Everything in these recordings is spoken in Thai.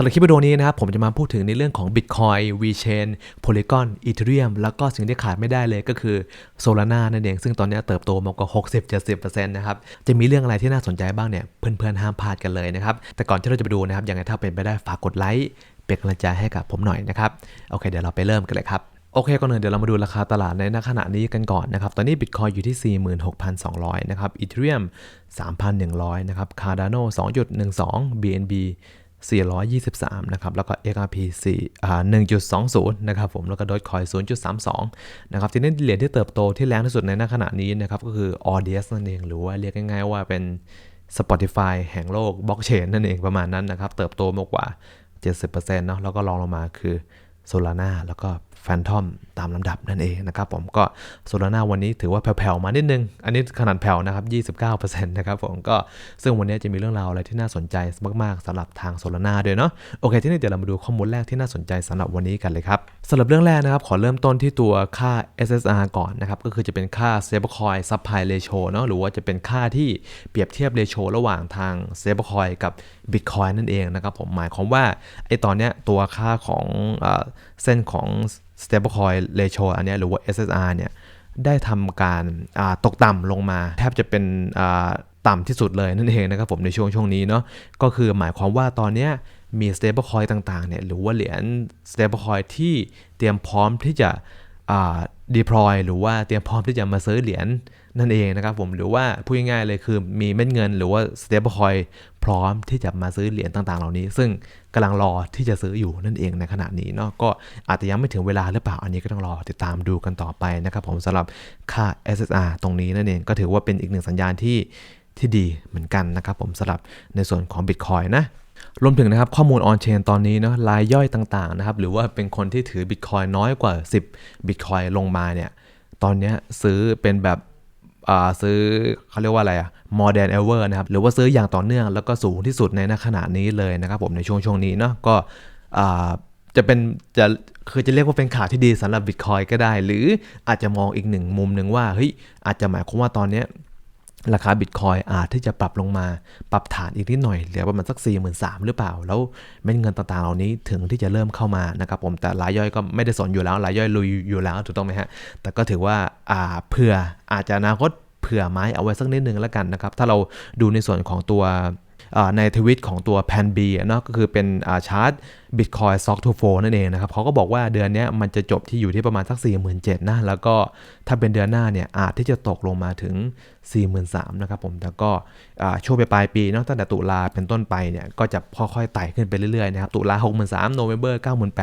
ำหรับคลิปวิดีโอนี้นะครับผมจะมาพูดถึงในเรื่องของ Bitcoin VChain Polygon Ethereum แล้วก็สิ่งที่ขาดไม่ได้เลยก็คือ Solana นั่นเอง ซึ่งตอนนี้เติบโตมากกว่า 60-70%นะครับ จะมีเรื่องอะไรที่น่าสนใจบ้างเนี่ย เพื่อนๆ ห้ามพลาดกันเลยนะครับ แต่ก่อนที่เราจะไปดูนะครับยังไงถ้าเป็นไปได้ฝากกดไลค์เป็นกำลังใจให้กับผมหน่อยนะครับโอเคเดี๋ยวเราไปเริ่มกันเลยครับโอเคก่อนอื่นเดี๋ยวเรามาดูราคาตลาดในขณะนี้กันก่อนนะครับ ตอนนี้ Bitcoin อยู่ที่ 46,200 นะครับ Ethereum 3,100 นะครับ Cardano 2.12 BNB 423 นะครับ แล้วก็ XRP 4อ่า1.20 นะครับผม แล้วก็ Dogecoin 0.32 นะครับ ทีนี้เหรียญที่เติบโตที่แรงที่สุดในณขณะนี้นะครับ ก็คือ ODS นั่นเอง หรือว่าเรียกง่ายๆว่าเป็น Spotify แห่งโลกบล็อกเชนนั่นเองประมาณนั้นนะครับ เติบโตมากกว่า 70%เนาะแล้วก็รองลงมาคือ Solana แล้วก็ แฟนทอมตามลำดับนั่นเองนะครับผมก็โซลาร่าวันนี้ถือว่าแผ่วๆมานิดนึง อันนี้ขนาดแผ่วนะครับ 29%นะครับผมก็ซึ่งวันนี้จะมีเรื่องราวอะไรที่น่าสนใจมากๆสำหรับทางโซลาร่าด้วยเนาะโอเค ที่นี่เดี๋ยวเรามาดูข้อมูลแรกที่น่าสนใจสำหรับวันนี้กันเลยครับสำหรับเรื่องแรกนะครับขอเริ่มต้นที่ตัวค่า SSR ก่อนนะครับก็คือจะเป็นค่า s a b l e c o i n supply ratio เนาะหรือว่าจะเป็นค่าที่เปรียบเทียบ ratio ระหว่างทาง s a b l e c o i n กับ Bitcoin นั่นเองนะครับผมหมายความว่าไอตอนเนี้ยตัวค่าของเส้นของ stablecoin ratio อันนี้หรือว่า SSR เนี่ยได้ทำการตกต่ำลงมา แทบจะเป็นต่ำที่สุดเลยนั่นเองนะครับผมในช่วงช่วงนี้เนาะก็คือหมายความว่าตอนนี้มี stablecoin ต่างๆเนี่ยหรือว่าเหรียญ stablecoin ที่เตรียมพร้อมที่จะ deploy หรือว่าเตรียมพร้อมที่จะมาซื้อเหรียญ นั่นเองนะครับผมหรือว่าพูดง่ายๆเลยคือมีเม็ดเงิน หรือว่า stablecoin พร้อมที่จะมาซื้อเหรียญต่างๆ เหล่านี้ ซึ่งกำลังรอที่จะซื้ออยู่นั่นเองในขณะนี้เนาะก็อาจจะยังไม่ถึงเวลาหรือเปล่าอันนี้ก็ต้องรอติดตามดูกันต่อไปนะครับผมสำหรับค่า SSR ตรงนี้นั่นเองก็ถือว่าเป็นอีกหนึ่งสัญญาณที่ที่ดีเหมือนกันนะครับผมสำหรับในส่วนของ Bitcoin นะรวมถึงนะครับข้อมูลออนเชนตอนนี้เนาะรายย่อยต่างๆนะครับหรือว่าเป็นคนที่ถือ Bitcoin น้อยกว่า 10 Bitcoin ลงมาเนี่ยตอนนี้ซื้อเป็นแบบ ซื้อเขาเรียกว่าอะไรอะ more than ever นะครับ หรือว่าซื้ออย่างต่อเนื่องแล้วก็สูงที่สุดในขณะนี้เลยนะครับผมในช่วงช่วงนี้เนาะก็จะเป็นจะคือจะเรียกว่าเป็นข่าวที่ดีสำหรับบิตคอยก็ได้ หรืออาจจะมองอีกหนึ่งมุมหนึ่งว่าเฮ้ยอาจจะหมายความว่าตอนนี้ ราคาบิตคอยอาจที่จะปรับลงมาปรับฐานอีกนิดหน่อยเหลือประมาณสัก 4 3 0 0 0หรือเปล่า แล้วเม็ดเงินต่างๆเหล่านี้ถึงที่จะเริ่มเข้ามานะครับผมแต่รายย่อยก็ไม่ได้สนอยู่แล้วรายย่อยลุยอยู่แล้วถูกต้องไหมฮะ แต่ก็ถือว่าอ่าเผื่ออาจจะอนาคตเผื่อไม้เอาไว้สักนิดนึงแล้วกันนะครับ ถ้าเราดูในส่วนของตัว ในทวิตของตัว Pan B เนาะก็คือเป็นชาร์ต Bitcoin Stock to Flow นั่นเองนะครับเขาก็บอกว่าเดือนนี้มันจะจบที่อยู่ที่ประมาณสัก 47,000นะแล้วก็ถ้าเป็นเดือนหน้าเนี่ยอาจที่จะตกลงมาถึง 43,000นะครับผมแต่ก็ช่วงไปปลายปีเนาะตั้งแต่ตุลาเป็นต้นไปเนี่ยก็จะค่อยๆไต่ขึ้นไปเรื่อยๆนะครับตุลา 63,000 November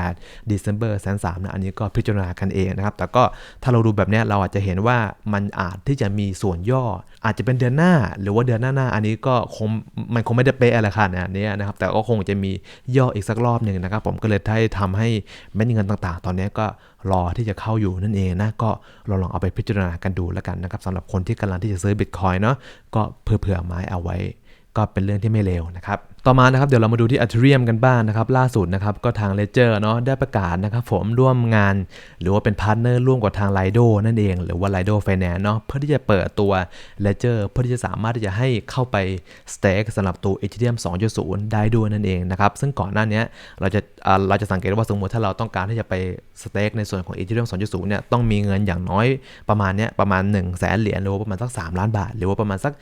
98,000 December 1 3นสามนะอันนี้ก็พิจารณากันเองนะครับแต่ก็ถ้าเราดูแบบนี้เราอาจจะเห็นว่ามันอาจที่จะมีส่วนย่อ อาจจะเป็นเดือนหน้า หรือว่าเดือนหน้าหน้าอันนี้ก็คงมันคงไม่ได้เป๊ะอะไรขนาดนี้นะครับ แต่ก็คงจะมีย่ออีกสักรอบหนึ่งนะครับ ผมก็เลยได้ทำให้เม็ดเงินต่างๆ ตอนนี้ก็รอที่จะเข้าอยู่นั่นเองนะ ก็ลองลองเอาไปพิจารณากันดูแล้วกันนะครับสำหรับคนที่กำลังที่จะซื้อบิตคอยเนาะก็เผื่อๆไม้เอาไว้ ก็เป็นเรื่องที่ไม่เลวนะครับ ต่อมานะครับเดี๋ยวเรามาดูที่ Ethereum กันบ้างนนะครับล่าสุดนะครับก็ทาง Ledger เนาะได้ประกาศนะครับผมร่วมงาน หรือว่าเป็นพาร์ทเนอร์ร่วมกับทาง Lido นั่นเอง หรือว่า Lido Finance เนาะเพื่อที่จะเปิดตัว Ledger เพื่อที่จะสามารถที่จะให้เข้าไป stake สำหรับตัว Ethereum 2.0 ได้ด้วยนั่นเองนะครับซึ่งก่อนหน้านี้เราจะเราจะสังเกตว่าสมมติถ้าเราต้องการที่จะไป stake ในส่วนของ Ethereum 2.0 เนี่ยต้องมีเงินอย่างน้อยประมาณเนี้ยประมาณ1 0 0 0 0แสนเหรียญหรือว่าประมาณสัก3ล้านบาท หรือว่าประมาณสัก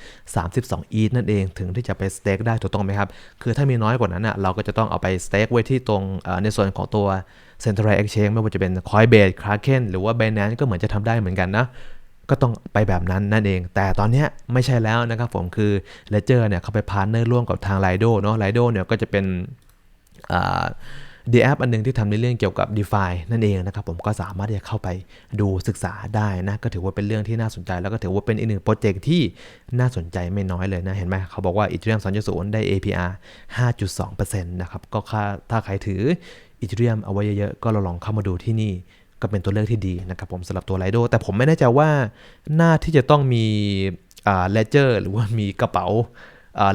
32 ETH นั่นเองถึงที่จะไป stake ได้ถูกต้องไหมครับคือถ้ามีน้อยกว่านั้นอะเราก็จะต้องเอาไปสเต็กไว้ที่ตรงในส่วนของตัว Central Exchange ไม่ว่าจะเป็น Coinbase Kraken หรือว่า Binance ก็เหมือนจะทำได้เหมือนกันนะก็ต้องไปแบบนั้นนั่นเอง แต่ตอนนี้ไม่ใช่แล้วนะครับผมคือ Ledger เนี่ยเขาไปพาร์เนอร์ร่วมกับทาง Lido เนาะ Lido เนี่ยก็จะเป็น ดีแอปอันนึงที่ทำในเรื่องเกี่ยวกับ d e f านั่นเองนะครับผมก็สามารถที่จะเข้าไปดูศึกษาได้นะก็ถือว่าเป็นเรื่องที่น่าสนใจ แล้วก็ถือว่าเป็นอีกหนึ่งโปรเจกต์ที่น่าสนใจไม่น้อยเลยนะเห็นไหมเขาบอกว่า Ethereum 2.0 ได้ APR 5.2%นะครับก็ถ้าใครถือ Ethereum เอาไว้เยอะๆก็ลองเข้ามาดูที่นี่ก็เป็นตัวเลือกที่ดีนะครับผมสำหรับตัวไลโดแต่ผมไม่แน่ใจว่าหน้าที่จะต้องมีอ่าเลเจอร์หรือว่ามีกระเป๋า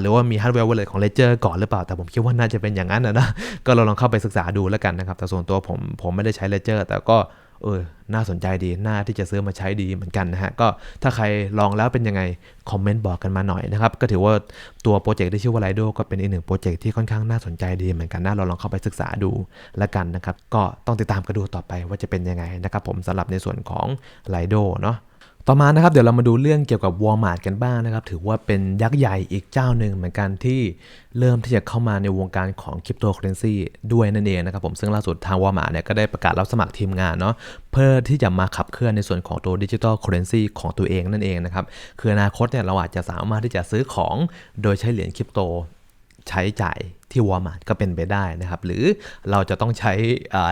หรือว่ามีฮาร์ดแวร์วอลเล็ตของ Ledger ก่อนหรือเปล่า แต่ผมคิดว่าน่าจะเป็นอย่างนั้นนะนะ ก็เราลองเข้าไปศึกษาดูแล้วกันนะครับ แต่ส่วนตัวผมผมไม่ได้ใช้ Ledger แต่ก็เออ น่าสนใจดี น่าที่จะซื้อมาใช้ดีเหมือนกันนะฮะ ก็ถ้าใครลองแล้วเป็นยังไง คอมเมนต์บอกกันมาหน่อยนะครับ ก็ถือว่าตัวโปรเจกต์ที่ชื่อว่าไ i โดก็เป็นอีกหนึ่งโปรเจกต์ที่ค่อนข้างน่าสนใจดีเหมือนกันนะเราลองเข้าไปศึกษาดูแล้วกันนะครับ ก็ต้องติดตามกันดูต่อไปว่าจะเป็นยังไงนะครับผมสำหรับในส่วนของไ i โดเนาะ ต่อมานะครับเดี๋ยวเรามาดูเรื่องเกี่ยวกับ Walmart กันบ้างนะครับ ถือว่าเป็นยักษ์ใหญ่อีกเจ้าหนึ่งเหมือนกันที่เริ่มที่จะเข้ามาในวงการของคริปโตเคอเรนซีด้วยนั่นเองนะครับผมซึ่งล่าสุดทาง Walmart เนี่ยก็ได้ประกาศรับสมัครทีมงานเนาะเพื่อที่จะมาขับเคลื่อนในส่วนของตัวดิจิทัลเคอเรนซีของตัวเองนั่นเองนะครับคืออนาคตเนี่ยเราอาจจะสามารถที่จะซื้อของโดยใช้เหรียญคริปโตใช้จ่ายที่ Walmart ก็เป็นไปได้นะครับ หรือเราจะต้องใช้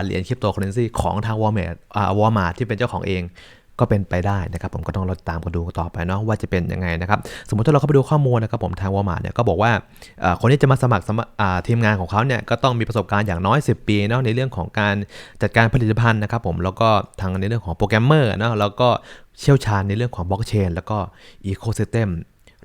เหรียญคริปโตเคอเรนซีของทาง Walmart วอลมาร์ที่เป็นเจ้าของเอง ก็เป็นไปได้นะครับผมก็ต้องรอตามกันดูต่อไปเนาะว่าจะเป็นยังไงนะครับสมมติถ้าเราเข้าไปดูข้อมูลนะครับผมทางวอร์มาเนี่ยก็บอกว่าคนที่จะมาสมัครทีมงานของเขาเนี่ยก็ต้องมีประสบการณ์อย่างน้อย 10 ปีเนาะในเรื่องของการจัดการผลิตภัณฑ์นะครับผมแล้วก็ทางในเรื่องของโปรแกรมเมอร์เนาะแล้วก็เชี่ยวชาญในเรื่องของบล็อกเชนแล้วก็อีโคซิสเต็ม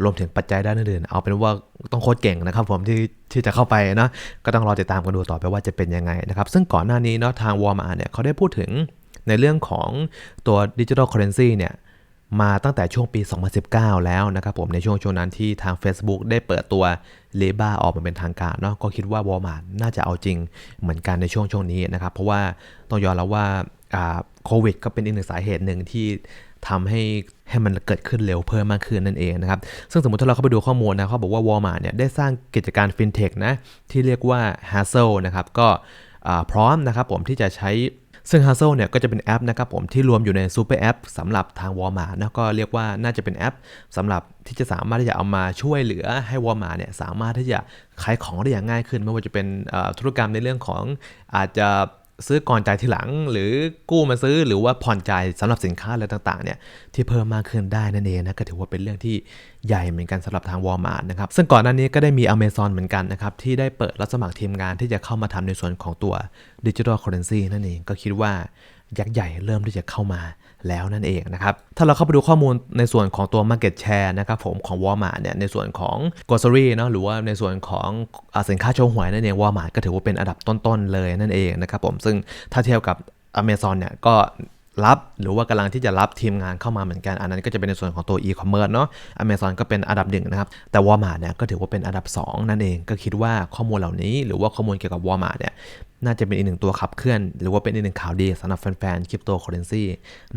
รวมถึงปัจจัยด้านอื่นๆ เอาเป็นว่าต้องโคตรเก่งนะครับผมที่ที่จะเข้าไปนะก็ต้องรอติดตามกันดูต่อไปว่าจะเป็นยังไงนะครับ ซึ่งก่อนหน้านี้เนาะทางวอร์มาเนี่ยเขาได้พูดถึง ในเรื่องของตัวดิจิทัลเคอเรนซีเนี่ยมาตั้งแต่ช่วงปี 2019 แล้วนะครับผมในช่วงช่วงนั้นที่ทาง Facebook ได้เปิดตัวเลบ้าออกมาเป็นทางการเนาะก็คิดว่าวอลมาร์น่าจะเอาจริงเหมือนกันในช่วงช่วงนี้นะครับ เพราะว่าต้องยอมแล้วว่าโควิดก็เป็นอีกหนึ่งสาเหตุหนึ่งที่ทำให้ให้มันเกิดขึ้นเร็วเพิ่มมากขึ้นนั่นเองนะครับ ซึ่งสมมติถ้าเราเข้าไปดูข้อมูลนะเขาบอกว่าวอลมาร์เนี่ยได้สร้างกิจการฟินเทคนะที่เรียกว่า h a s s l e นะครับก็พร้อมนะครับผมที่จะใช้ ซึ่ง h u s t l e เนี่ยก็จะเป็นแอปนะครับผมที่รวมอยู่ในซูเปอร์แอปสำหรับทาง Walmart นะก็เรียกว่าน่าจะเป็นแอปสำหรับที่จะสามารถที่จะเอามาช่วยเหลือให้ Walmart เนี่ยสามารถที่จะขายของได้อย่างง่ายขึ้น ไม่ว่าจะเป็นธุรกรรมในเรื่องของอาจจะ ซื้อก่อนจ่ายทีหลัง หรือกู้มาซื้อหรือว่าผ่อนจ่ายสำหรับสินค้าอะไรต่างๆเนี่ยที่เพิ่มมากขึ้นได้นั่นเองนะก็ถือว่าเป็นเรื่องที่ใหญ่เหมือนกันสำหรับทาง Walmart นะครับซึ่งก่อนหน้านี้ก็ได้มี Amazon เหมือนกันนะครับที่ได้เปิดรับสมัครทีมงานที่จะเข้ามาทำในส่วนของตัวดิจิทัลเคอร์เรนซีนั่นเองก็คิดว่ายักษ์ใหญ่เริ่มที่จะเข้ามา แล้วนั่นเองนะครับ ถ้าเราเข้าไปดูข้อมูลในส่วนของตัว Market Share นะครับผมของ Walmart เนี่ยในส่วนของ Grocery เนาะหรือว่าในส่วนของสินค้าโชว์หวยนั่นเอง Walmart ก็ถือว่าเป็นอันดับต้นๆเลยนั่นเองนะครับผมซึ่งถ้าเทียบกับ Amazon เนี่ยก็ รับ หรือว่ากำลังที่จะรับทีมงานเข้ามาเหมือนกัน อันนั้นก็จะเป็นในส่วนของตัว e-commerce เนาะ Amazon ก็เป็นอันดับหนึ่งนะครับ แต่ Walmart เนี่ยก็ถือว่าเป็นอันดับ 2 นั่นเอง ก็คิดว่าข้อมูลเหล่านี้ หรือว่าข้อมูลเกี่ยวกับ Walmart เนี่ยน่าจะเป็นอีกหนึ่งตัวขับเคลื่อน หรือว่าเป็นอีกหนึ่งข่าวดีสำหรับแฟนๆคริปโตเคอเรนซี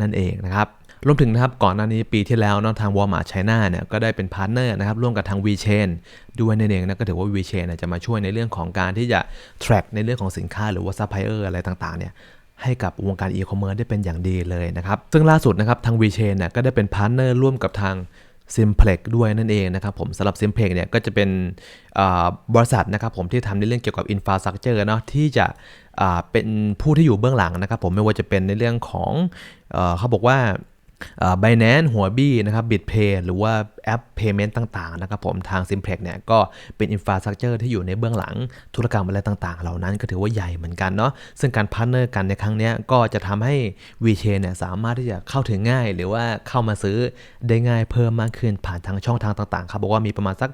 นั่นเองนะครับรวมถึงนะครับก่อนหน้านี้ปีที่แล้วเนาะทาง Walmart China เนี่ยก็ได้เป็นพาร์ทเนอร์นะครับร่วมกับทาง WeChain ด้วยนั่นเองนะก็ถือว่า WeChain จะมาช่วยในเรื่องของการที่จะ track ในเรื่องของสินค้าหรือว่าซัพพลายเออร์อะไรต่างๆเนี่ย ให้กับวงการอีคอมเมิร์ซได้เป็นอย่างดีเลยนะครับ ซึ่งล่าสุดนะครับทาง VChain เนี่ยก็ได้เป็นพาร์ทเนอร์ร่วมกับทาง Simplex ด้วยนั่นเองนะครับผมสำหรับ Simplex เนี่ยก็จะเป็นบริษัทนะครับผมที่ทำในเรื่องเกี่ยวกับ Infrastructure เนาะที่จะเป็นผู้ที่อยู่เบื้องหลังนะครับผมไม่ว่าจะเป็นในเรื่องของเขาบอกว่า ไบแนนหัวบี้นะครับบิตเพย์หรือว่าแอป Payment ต่างๆนะครับผมทาง Simplex เนี่ยก็เป็นอินฟราสตรักเจอร์ที่อยู่ในเบื้องหลังธุรกรรมอะไรต่างๆ เหล่านั้นก็ถือว่าใหญ่เหมือนกันเนาะซึ่งการพาร์เนอร์กันในครั้งนี้ก็จะทำให้ VChain เนี่ยสามารถที่จะเข้าถึงง่าย หรือว่าเข้ามาซื้อได้ง่ายเพิ่มมากขึ้นผ่านทางช่องทางต่างๆครับบอกว่ามีประมาณสัก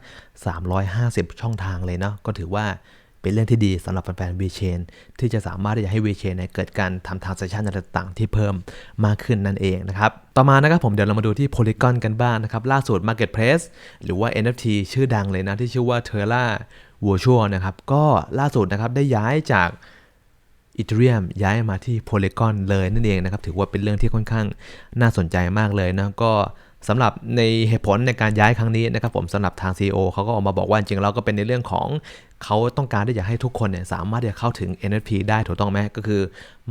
350 ช่องทางเลยเนาะก็ถือว่า เป็นเรื่องที่ดีสำหรับแฟนๆ VChain ที่จะสามารถที่จะให้ VChain เกิดการทำ transaction ต่างๆ ที่เพิ่มมากขึ้นนั่นเองนะครับ ต่อมานะครับผมเดี๋ยวเรามาดูที่ Polygon กันบ้างนะครับ ล่าสุด Marketplace หรือว่า NFT ชื่อดังเลยนะ ที่ชื่อว่า Terra Virtual นะครับ ก็ล่าสุดนะครับได้ย้ายจากอีเทเรียมย้ายมาที่ Polygon เลยนั่นเองนะครับ ถือว่าเป็นเรื่องที่ค่อนข้างน่าสนใจมากเลยนะ ก็ สำหรับในเหตุผลในการย้ายครั้งนี้นะครับผมสำหรับทาง CEO เขาก็ออกมาบอกว่าจริงเราก็เป็นในเรื่องของเขาต้องการที่จะให้ทุกคนเนี่ยสามารถจะเข้าถึง NFT ได้ถูกต้องไหมก็คือ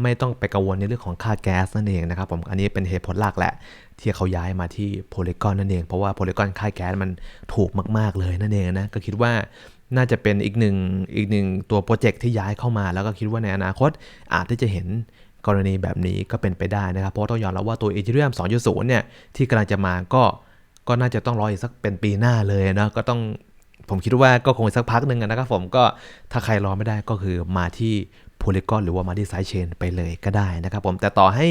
ไม่ต้องไปกังวลในเรื่องของค่าแก๊สนั่นเองนะครับผมอันนี้เป็นเหตุผลหลักแหละที่เขาย้ายมาที่โพลีกอนนั่นเองเพราะว่าโพลีกอนค่าแก๊สมันถูกมาก ๆเลยนั่นเองนะก็คิดว่าน่าจะเป็นอีกหนึ่งอีกหนึ่งตัวโปรเจกต์ที่ย้ายเข้ามา แล้วก็คิดว่าในอนาคตอาจที่จะเห็น กรณีแบบนี้ก็เป็นไปได้นะครับ เพราะต้องยอมรับว่าตัว Ethereum 2.0 เนี่ย ที่กำลังจะมาก็ก็น่าจะต้องรออีกสักเป็นปีหน้าเลยนะก็ต้องผมคิดว่าก็คงสักพักหนึ่งนะครับผมก็ถ้าใครรอไม่ได้ก็คือมาที่โพลีกอนหรือว่ามาที่ไซเชนไปเลยก็ได้นะครับผมแต่ต่อให้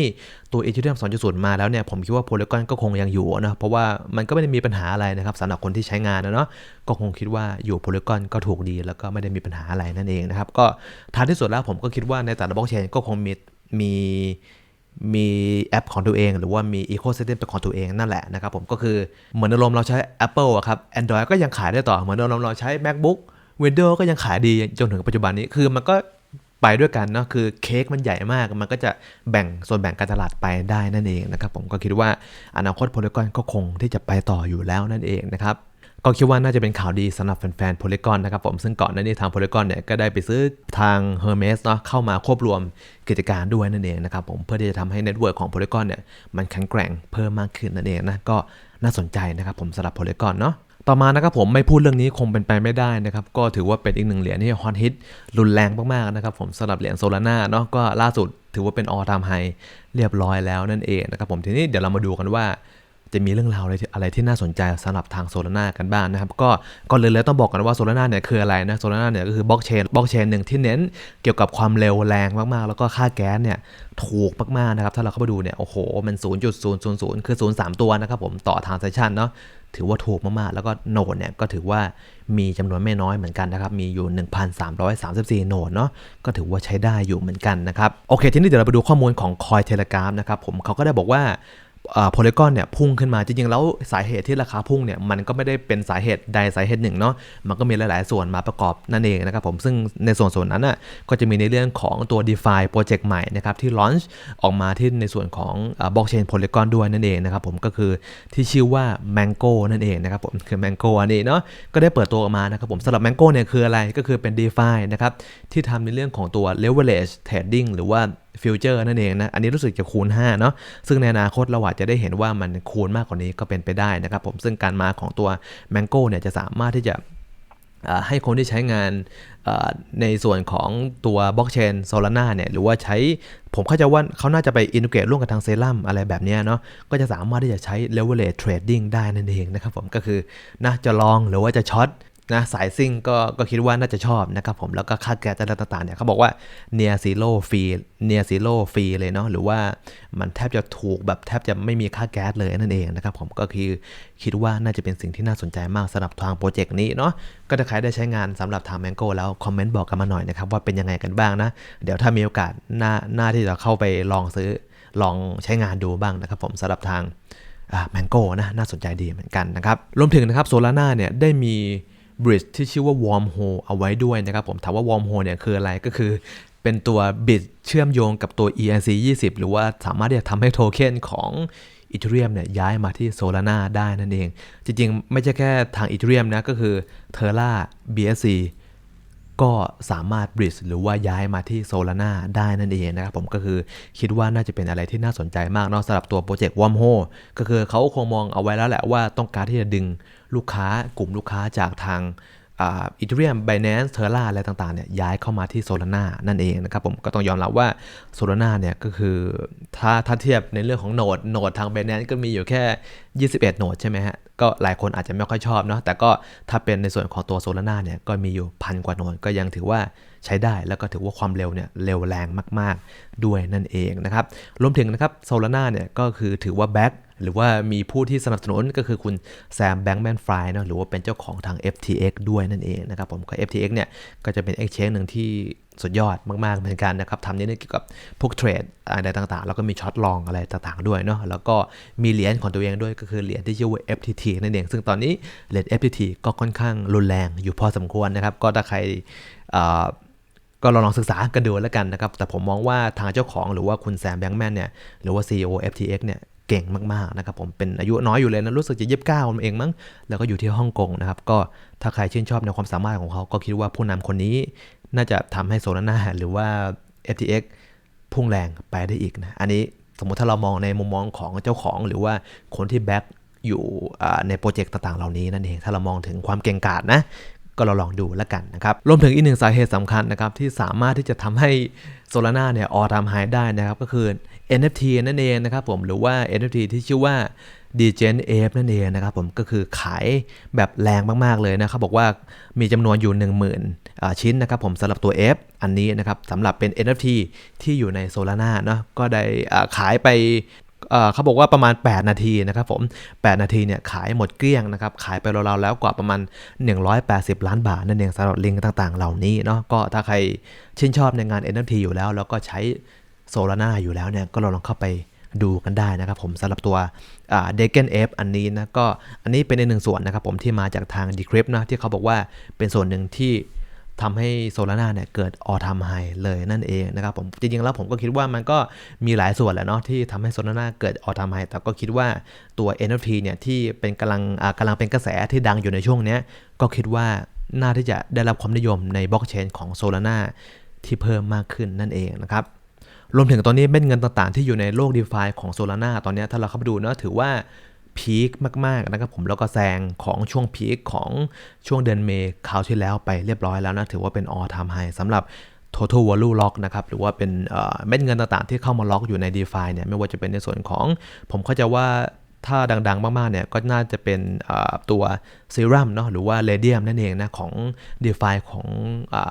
ตัว Ethereum 2.0 มาแล้วเนี่ย ผมคิดว่าโพลีกอนก็คงยังอยู่นะเพราะว่ามันก็ไม่ได้มีปัญหาอะไรนะครับสำหรับคนที่ใช้งานนะเนาะก็คงคิดว่าอยู่โพลีกอนก็ถูกดีแล้วก็ไม่ได้มีปัญหาอะไรนั่นเองนะครับก็ท้ายที่สุดแล้วผมก็คิดว่าในแต่ละบล็อกเชนก็คงมี มีมีแอปของตัวเอง หรือว่ามีอีโค y ิสเต็มเป็นของตัวเองนั่นแหละนะครับผมก็คือเหมือนอารมณ์เราใช้ Apple อะครับ Android ก็ยังขายได้ต่อ เหมือนอารมณ์เราใช้ MacBook Windows ก็ยังขายดีจนถึงปัจจุบันนี้คือมันก็ไปด้วยกันเนาะคือเค้กมันใหญ่มากมันก็จะแบ่งส่วนแบ่งการตลาดไปได้นั่นเองนะครับผมก็คิดว่าอนาคตโพลีกอนก็คงที่จะไปต่ออยู่แล้วนั่นเองนะครับ ก็คิดว่าน่าจะเป็นข่าวดีสำหรับแฟนๆโพลีกอนนะครับผมซึ่งก่อนหน้านี้ทางโพลีกอนเนี่ยก็ได้ไปซื้อทาง Hermes เนาะเข้ามาควบรวมกิจการด้วยนั่นเองนะครับผมเพื่อที่จะทำให้เน็ตเวิร์กของโพลีกอนเนี่ยมันแข็งแกร่งเพิ่มมากขึ้นนั่นเองนะก็น่าสนใจนะครับผมสำหรับโพลีกอนเนาะต่อมานะครับผมไม่พูดเรื่องนี้คงเป็นไปไม่ได้นะครับก็ถือว่าเป็นอีกหนึ่งเหรียญที่ฮอตฮิตรุนแรงมากๆนะครับผมสำหรับเหรียญโซลาร่าเนาะก็ล่าสุดถือว่าเป็นออทามไฮเรียบร้อยแล้วนั่นเองนะครับผมทีนี้เดี๋ยวเรามาดูกันว่า จะมีเรื่องราวอะไรที่อะไรที่น่าสนใจสำหรับทางโซลาร่ากันบ้างนะครับ ก็ก่อนเลยเลยต้องบอกกันว่าโซลาร่าเนี่ยคืออะไรนะโซลาร่าเนี่ยก็คือบล็อกเชนบล็อกเชนหนึ่งที่เน้นเกี่ยวกับความเร็วแรงมากๆ แล้วก็ค่าแก๊สเนี่ยถูกมากๆนะครับถ้าเราเข้าไปดูเนี่ยโอ้โหมัน 0.000 คือ 0 3 ตัวนะครับผมต่อทางเซสชันเนาะถือว่าถูกมากๆ แล้วก็โหนดเนี่ยก็ถือว่ามีจำนวนไม่น้อยเหมือนกันนะครับ มีอยู่ 1,334โหนดเนาะก็ถือว่าใช้ได้อยู่เหมือนกันนะครับ โอเค ทีนี้เดี๋ยวเราไปดูข้อมูลของคอยเทเลกราฟนะครับผมเขาก็ได้บอกว่า โพลีกอนเนี่ยพุ่งขึ้นมาจริงๆ แล้วสาเหตุที่ราคาพุ่งเนี่ยมันก็ไม่ได้เป็นสาเหตุใดสาเหตุหนึ่งเนาะมันก็มีหลายๆ ส่วนมาประกอบนั่นเองนะครับผมซึ่งในส่วนส่วนนั้นน่ะก็จะมีในเรื่องของตัว d e f i โปรเจกต์ใหม่นะครับที่ลอนช์ออกมาที่ในส่วนของบล็อกเชนโพลีกอนด้วยนั่นเองนะครับผมก็คือที่ชื่อว่า Mango นั่นเองนะครับผมคือ Mango อันนี้เนาะก็ได้เปิดตัวออกมานะครับผมสำหรับ Mango เนี่ยคืออะไรก็คือเป็น d e f i นะครับที่ทำในเรื่องของตัว leverage trading หรือว่า ฟิวเจอร์นั่นเองนะ อันนี้รู้สึกจะคูณ 5 เนาะ ซึ่งในอนาคตเราอาจจะได้เห็นว่ามันคูณมากกว่านี้ก็เป็นไปได้นะครับผม ซึ่งการมาของตัว Mango เนี่ยจะสามารถที่จะให้คนที่ใช้งานในส่วนของตัวบล็อกเชนโซลาร่าเนี่ยหรือว่าใช้ผมเข้าใจว่าเขาน่าจะไปอินทิเกรตร่วมกับทางเซรั่มอะไรแบบนี้เนาะก็จะสามารถที่จะใช้ leverage trading ได้นั่นเองนะครับผมก็คือนะจะลองหรือว่าจะช็อต นะสายซิ่งก็ก็คิดว่าน่าจะชอบนะครับผมแล้วก็ค่าแก๊สต่างๆเนี่ยเขาบอกว่าเนียซีโร่ฟรีเนียซีโร่ฟรีเลยเนาะหรือว่ามันแทบจะถูกแบบแทบจะไม่มีค่าแก๊สเลยนั่นเองนะครับผมก็คือคิดว่าน่าจะเป็นสิ่งที่น่าสนใจมากสำหรับทางโปรเจกต์นี้เนาะก็ถ้าใครได้ใช้งานสำหรับทางแมงโก้แล้วคอมเมนต์บอกกันมาหน่อยนะครับว่าเป็นยังไงกันบ้างนะ เดี๋ยวถ้ามีโอกาสหน้าหน้าที่จะเข้าไปลองซื้อลองใช้งานดูบ้างนะครับผมสำหรับทางแมงโก้นะน่าสนใจดีเหมือนกันนะครับรวมถึงนะครับโซลาร่าเนี่ยได้มี บริดจ์ที่ชื่อว่า Warm Hole เอาไว้ด้วยนะครับผมถามว่า Warm Hole เนี่ยคืออะไรก็คือเป็นตัวบิดเชื่อมโยงกับตัว ERC 20 หรือว่าสามารถที่จะทำให้โทเค็นของอีเทเรียมเนี่ยย้ายมาที่โซลาร่าได้นั่นเอง จริงๆ ไม่ใช่แค่ทางอีเทเรียมนะก็คือเทอร่า BSC ก็สามารถบริดหรือว่าย้ายมาที่โซลาร่าได้นั่นเองนะครับผมก็คือคิดว่าน่าจะเป็นอะไรที่น่าสนใจมากเนาะสำหรับตัวโปรเจกต์วอมโฮก็คือเขาคงมองเอาไว้แล้วแหละว่าต้องการที่จะดึงลูกค้ากลุ่มลูกค้าจากทาง อีเทเรียมไบแนนซ์เทอร่าอะไรต่างๆเนี่ยย้ายเข้ามาที่โซลาร่านั่นเองนะครับผมก็ต้องยอมรับว่าโซลาร่าเนี่ยก็คือถ้าถ้าเทียบในเรื่องของโหนดโหนดทางไบแนนซ์ก็มีอยู่แค่ 21โหนดใช่ไหมฮะก็หลายคนอาจจะไม่ค่อยชอบเนาะแต่ก็ถ้าเป็นในส่วนของตัวโซลาร่าเนี่ยก็มีอยู่พันกว่าโหนดก็ยังถือว่าใช้ได้แล้วก็ถือว่าความเร็วเนี่ยเร็วแรงมาก ๆ ด้วยนั่นเองนะครับรวมถึงนะครับโซลาร่าเนี่ยก็คือถือว่าแบ็ก หรือว่ามีผู้ที่สนับสนุนก็คือคุณแซมแบงค์แมนฟรายนะหรือว่าเป็นเจ้าของทาง FTX ด้วยนั่นเองนะครับผมก็ FTX เนี่ยก็จะเป็น exchange หนึ่งที่สุดยอดมากๆเหมือนกันนะครับทำนเรื่องเกี่ยวกับพวกเทรดอะไรต่างๆ แล้วก็มีช็อตลองอะไรต่างๆด้วยเนาะแล้วก็มีเหรียญของตัวเองด้วยก็คือเหรียญที่ชื่อว่า FTT นั่นเอง ซึ่งตอนนี้เหรียญ FTT ก็ค่อนข้างรุนแรงอยู่พอสมควรนะครับ ก็ถ้าใครก็ลองศึกษากันดูแล้วกันนะครับ แต่ผมมองว่าทางเจ้าของหรือว่าคุณแซมแบงค์แมนเนี่ย หรือว่า CEO FTX เนี่ย เก่งมากๆนะครับผมเป็นอายุน้อยอยู่เลยนะรู้สึกจะยีิบเก้าเองมั้งแล้วก็อยู่ที่ฮ่องกงนะครับก็ถ้าใครชื่นชอบในความสามารถของเขาก็คิดว่าผู้นำคนนี้น่าจะทำให้โซลาร่าหรือว่า FTX พุ่งแรงไปได้อีกนะอันนี้สมมติถ้าเรามองในมุมมองของเจ้าของหรือว่าคนที่แบ็กอยู่ในโปรเจกต์ต่างๆ เหล่านี้นั่นเอง ถ้าเรามองถึงความเก่งกาจนะ ก็เราลองดูแล้วกันนะครับ รวมถึงอีกหนึ่งสาเหตุสำคัญนะครับ ที่สามารถที่จะทำให้โซลาร่าเนี่ยออทามไฮได้นะครับ ก็คือ NFT นั่นเองนะครับผมหรือว่า NFT ที่ชื่อว่า d g e n a p นั่นเองนะครับผมก็คือขายแบบแรงมาก ๆ เลยนะครับบอกว่ามีจำนวนอยู่ 10,000 ชิ้นนะครับผมสำหรับตัว F อันนี้นะครับสำหรับเป็น NFT ที่อยู่ใน Solana เนาะก็ได้ขายไปเขาบอกว่าประมาณ 8 นาทีนะครับผม 8 นาทีเนี่ยขายหมดเกลี้ยงนะครับ ขายไปราวๆแล้วกว่าประมาณ 180 ล้านบาท นั่นเองสำหรับลิงก์ต่างๆ เหล่านี้เนาะ ก็ถ้าใครชื่นชอบในงาน NFT อยู่แล้ว แล้วก็ใช้ โซลาร่าอยู่แล้วเนี่ยก็ลองเข้าไปดูกันได้นะครับผมสำหรับตัวเดเกนเอฟอันนี้นะก็อันนี้เป็นในหนึ่งส่วนนะครับผมที่มาจากทาง Decrypt นะที่เขาบอกว่าเป็นส่วนหนึ่งที่ทำให้โซลาร่าเนี่ยเกิดออทามไฮเลยนั่นเองนะครับผมจริงๆแล้วผมก็คิดว่ามันก็มีหลายส่วนแหละเนาะที่ทำให้โซลาร่าเกิดออทามไฮแต่ก็คิดว่าตัว NFT เนี่ยที่เป็นกำลังอ่ากำลังเป็นกระแสที่ดังอยู่ในช่วงเนี้ยก็คิดว่าน่าที่จะได้รับความนิยมในบล็อกเชนของโซลาร่าที่เพิ่มมากขึ้นนั่นเองนะครับ รวมถึงตอนนี้เม็ดเงินต่างๆ ที่อยู่ในโลก d e f าของ Solana ตอนนี้ถ้าเราเข้าไปดูเนาะถือว่าพีคมาก ๆ นะครับผมแล้วก็แซงของช่วงพีคของช่วงเดือนเมษคราวที่แล้วไปเรียบร้อยแล้วนะ ถือว่าเป็น all time high สำหรับ total value lock นะครับ หรือว่าเป็นเม็ดเงินต่าง ๆ ที่เข้ามาล็อกอยู่ใน d e f าเนี่ย ไม่ว่าจะเป็นในส่วนของ ผมเข้าใจว่าถ้าดัง ๆ มาก ๆ เนี่ย ก็น่าจะเป็นตัวซีรัมเนาะหรือว่าเรเดียมนั่นเองนะ ของ d e f าของ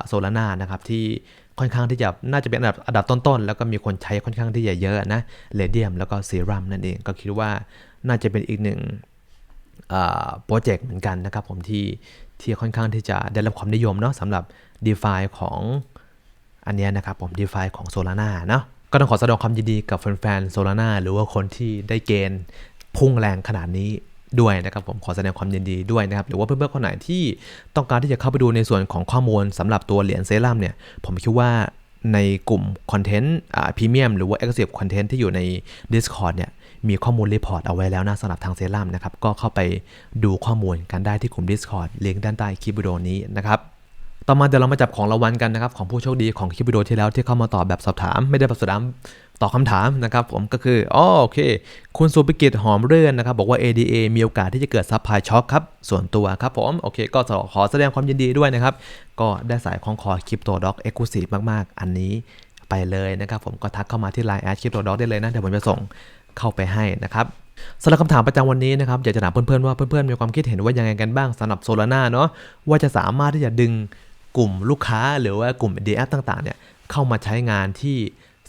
โซลาร่านะครับที่ ค่อนข้างที่จะน่าจะเป็นอันดับอันดับต้นๆ แล้วก็มีคนใช้ค่อนข้างที่จะเยอะนะเลเดียมแล้วก็ซีรัมนั่นเองก็คิดว่าน่าจะเป็นอีกหนึ่งโปรเจกต์เหมือนกันนะครับผมที่ที่ค่อนข้างที่จะได้รับความนิยมเนาะสำหรับ d e f าของอันนี้นะครับผม d e f าของ Solana เนาะก็ต้องขอแสดงความยินดีกับแฟนๆ Solana หรือว่าคนที่ได้เกณฑ์พุ่งแรงขนาดนี้ ด้วยนะครับผมขอแสดงความยินดีด้วยนะครับหรือว่าเพื่อนๆคนไหนที่ต้องการที่จะเข้าไปดูในส่วนของข้อมูลสำหรับตัวเหรียญเซรั่มเนี่ยผมคิดว่าในกลุ่มคอนเทนต์พรีเมียมหรือว่า Exclusive Content ที่อยู่ใน Discord เนี่ยมีข้อมูลรีพอร์ตเอาไว้แล้วนะสำหรับทางเซรั่มนะครับ ก็เข้าไปดูข้อมูลกันได้ที่กลุ่ม Discord ลิงก์ด้านใต้คลิปวิดีโอนี้นะครับต่อมาเดี๋ยวเรามาจับของรางวัลกันนะครับ ของผู้โชคดีของคลิปวิดีโอที่แล้วที่เข้ามาตอบแบบสอบถาม ไม่ได้แบบสอบถาม ตอบคำถามนะครับผมก็คืออ๋อโอเค คุณสุภกิจหอมเรื่อนนะครับ บอกว่า ADA มีโอกาสที่จะเกิดซับพลายช็อคครับ ส่วนตัวครับผมโอเค ก็ขอแสดงความยินดีด้วยนะครับ ก็ได้สายของคอคริปโตด็อกเอ็กซ์คลูซีฟมาก ๆ อันนี้ไปเลยนะครับ ผมก็ทักเข้ามาที่ Line แอดคริปโตด็อกได้เลยนะ เดี๋ยวผมจะส่งเข้าไปให้นะครับสำหรับคำถามประจำวันนี้นะครับอยากจะถามเพื่อนๆว่าเพื่อนๆมีความคิดเห็นว่ายังไงกันบ้างสำหรับโซลาร่าเนาะว่าจะสามารถที่จะดึงกลุ่มลูกค้าหรือว่ากลุ่ม d อ p ต่างๆเนี่ยเข้ามาใช้งานที่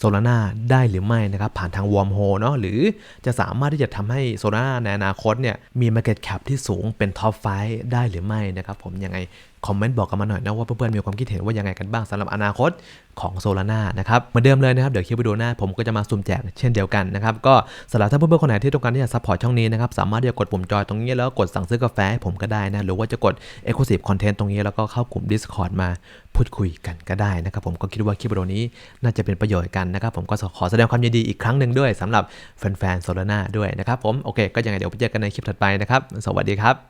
โซลาร่าได้หรือไม่นะครับ ผ่านทางวอร์มโฮเนาะหรือจะสามารถที่จะทำให้โซลาร่าในอนาคตเนี่ยมี Market Cap ที่สูงเป็นท็อปไฟได้หรือไม่นะครับผมยังไง คอมเมนต์บอกกันมาหน่อยนะว่าเพื่อนๆมีความคิดเห็นว่ายังไงกันบ้างสำหรับอนาคตของโซลาร่านะครับเหมือนเดิมเลยนะครับ เดี๋ยวคลิปวิดีโอหน้าผมก็จะมาซุ่มแจกเช่นเดียวกันนะครับ ก็สำหรับถ้าเพื่อนๆคนไหนที่ต้องการที่จะซัพพอร์ตช่องนี้นะครับ สามารถที่จะกดปุ่มจอยตรงนี้แล้วกดสั่งซื้อกาแฟให้ผมก็ได้นะหรือว่าจะกด Exclusive Content ตรงนี้แล้วก็เข้ากลุ่ม Discord มาพูดคุยกันก็ได้นะครับผมก็คิดว่าคลิปวิดีโอนี้น่าจะเป็นประโยชน์กันนะครับผมก็ขอแสดงความยินดีอีกครั้งหนึ่งด้วยสำหรับแฟนๆโซลาร่าด้วยนะครับผมโอเคก็ยังไงเดี๋ยวไปเจอกันในคลิปถัดไปนะครับ สวัสดีครับ